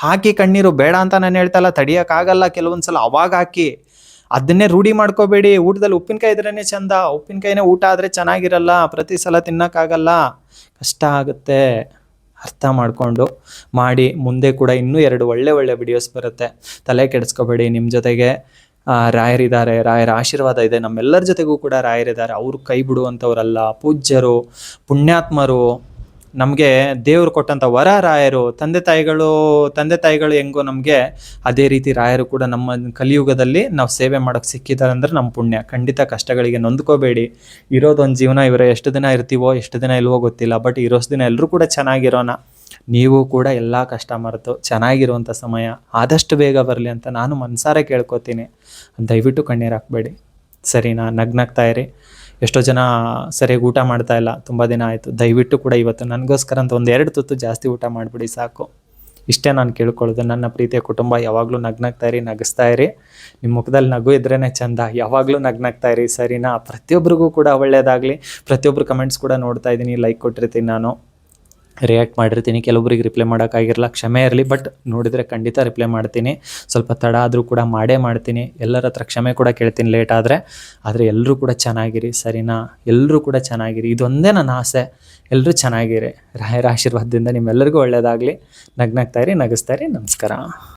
ಹಾಕಿ ಕಣ್ಣೀರು ಬೇಡ ಅಂತ ನಾನು ಹೇಳ್ತಾ ಇಲ್ಲ ತಡಿಯೋಕ್ಕಾಗಲ್ಲ ಕೆಲವೊಂದು ಸಲ ಅವಾಗ ಹಾಕಿ. ಅದನ್ನೇ ರೂಢಿ ಮಾಡ್ಕೋಬೇಡಿ, ಊಟದಲ್ಲಿ ಉಪ್ಪಿನಕಾಯಿ ಇದ್ರೇ ಚಂದ, ಉಪ್ಪಿನಕಾಯಿನೇ ಊಟ ಆದರೆ ಚೆನ್ನಾಗಿರಲ್ಲ, ಪ್ರತಿ ಸಲ ತಿನ್ನೋಕ್ಕಾಗಲ್ಲ. ಕಷ್ಟ ಆಗುತ್ತೆ. ಅರ್ಥ ಮಾಡಿಕೊಂಡು ಮಾಡಿ, ಮುಂದೆ ಕೂಡ ಇನ್ನೂ ಎರಡು ಒಳ್ಳೆ ಒಳ್ಳೆ ವಿಡಿಯೋಸ್ ಬರುತ್ತೆ. ತಲೆ ಕೆಡಿಸ್ಕೋಬೇಡಿ ನಿಮ್ಮ ಜೊತೆಗೆ. ರಾಯರಿದ್ದಾರೆ, ರಾಯರ ಆಶೀರ್ವಾದ ಇದೆ. ನಮ್ಮೆಲ್ಲರ ಜೊತೆಗೂ ಕೂಡ ರಾಯರಿದ್ದಾರೆ. ಅವರು ಕೈ ಬಿಡುವಂಥವ್ರಲ್ಲ, ಪೂಜ್ಯರು, ಪುಣ್ಯಾತ್ಮರು, ನಮಗೆ ದೇವರು ಕೊಟ್ಟಂಥ ವರ ರಾಯರು, ತಂದೆ ತಾಯಿಗಳು ತಂದೆ ತಾಯಿಗಳು ಹೆಂಗೋ ನಮಗೆ ಅದೇ ರೀತಿ ರಾಯರು ಕೂಡ ನಮ್ಮ ಕಲಿಯುಗದಲ್ಲಿ ನಾವು ಸೇವೆ ಮಾಡೋಕ್ಕೆ ಸಿಕ್ಕಿದ್ದಾರೆ ಅಂದ್ರೆ ನಮ್ಮ ಪುಣ್ಯ. ಖಂಡಿತ ಕಷ್ಟಗಳಿಗೆ ನೊಂದ್ಕೋಬೇಡಿ. ಇರೋದೊಂದು ಜೀವನ ಇವರ, ಎಷ್ಟು ದಿನ ಇರ್ತೀವೋ, ಎಷ್ಟು ದಿನ ಇಲ್ವೋ ಗೊತ್ತಿಲ್ಲ, ಬಟ್ ಇರೋಷ್ಟು ದಿನ ಎಲ್ಲರೂ ಕೂಡ ಚೆನ್ನಾಗಿರೋಣ. ನೀವು ಕೂಡ ಎಲ್ಲ ಕಸ್ಟಮರ್ದು ಚೆನ್ನಾಗಿರುವಂಥ ಸಮಯ ಆದಷ್ಟು ಬೇಗ ಬರಲಿ ಅಂತ ನಾನು ಮನಸಾರೆ ಕೇಳ್ಕೊತೀನಿ. ದಯವಿಟ್ಟು ಕಣ್ಣೀರು ಹಾಕ್ಬೇಡಿ. ಸರಿನಾ ನಗ್ನಗ್ತಾ ಇರಿ. ಎಷ್ಟೋ ಜನ ಸರಿಯಾಗಿ ಊಟ ಮಾಡ್ತಾ ಇಲ್ಲ. ತುಂಬ ದಿನ ಆಯಿತು. ದಯವಿಟ್ಟು ಕೂಡ ಇವತ್ತು ನನಗೋಸ್ಕರ ಅಂತ ಒಂದು ಎರಡು ತುತ್ತು ಜಾಸ್ತಿ ಊಟ ಮಾಡಿಬಿಡಿ ಸಾಕು. ಇಷ್ಟೇ ನಾನು ಕೇಳ್ಕೊಳ್ಳೋದು. ನನ್ನ ಪ್ರೀತಿಯ ಕುಟುಂಬ ಯಾವಾಗಲೂ ನಗ್ನಗ್ತಾ ಇರಿ, ನಗಿಸ್ತಾ ಇರಿ. ನಿಮ್ಮ ಮುಖದಲ್ಲಿ ನಗು ಇದ್ರೇ ಚಂದ. ಯಾವಾಗಲೂ ನಗ್ನಗ್ತಾ ಇರಿ. ಸರಿನಾ? ಪ್ರತಿಯೊಬ್ಬರಿಗೂ ಕೂಡ ಒಳ್ಳೆಯದಾಗಲಿ ಪ್ರತಿಯೊಬ್ಬರು ಕಮೆಂಟ್ಸ್ ಕೂಡ ನೋಡ್ತಾ ಇದ್ದೀನಿ. ಲೈಕ್ ಕೊಟ್ಟಿರ್ತೀನಿ ನಾನು. ರಿಯಾಕ್ಟ್ ಮಾಡಿರ್ತೀನಿ. ಕೆಲವೊಬ್ರಿಗೆ ರಿಪ್ಲೈ ಮಾಡೋಕ್ಕಾಗಿರಲ್ಲ ಕ್ಷಮೆ ಇರಲಿ ಬಟ್ ನೋಡಿದರೆ ಖಂಡಿತ ರಿಪ್ಲೈ ಮಾಡ್ತೀನಿ. ಸ್ವಲ್ಪ ತಡ ಆದರೂ ಕೂಡ ಮಾಡೇ ಮಾಡ್ತೀನಿ. ಎಲ್ಲರ ಹತ್ರ ಕ್ಷಮೆ ಕೂಡ ಕೇಳ್ತೀನಿ ಲೇಟ್ ಆದರೆ. ಆದರೆ ಎಲ್ಲರೂ ಕೂಡ ಚೆನ್ನಾಗಿರಿ, ಸರಿನಾ? ಎಲ್ಲರೂ ಕೂಡ ಚೆನ್ನಾಗಿರಿ. ಇದೊಂದೇ ನನ್ನ ಆಸೆ. ಎಲ್ಲರೂ ಚೆನ್ನಾಗಿರಿ. ರಾಯರ ಆಶೀರ್ವಾದದಿಂದ ನಿಮ್ಮೆಲ್ಲರಿಗೂ ಒಳ್ಳೆಯದಾಗಲಿ ನಗ್ನಾಗ್ತಾಯಿರಿ ಇರಿ, ನಗಿಸ್ತಾ ಇರಿ. ನಮಸ್ಕಾರ.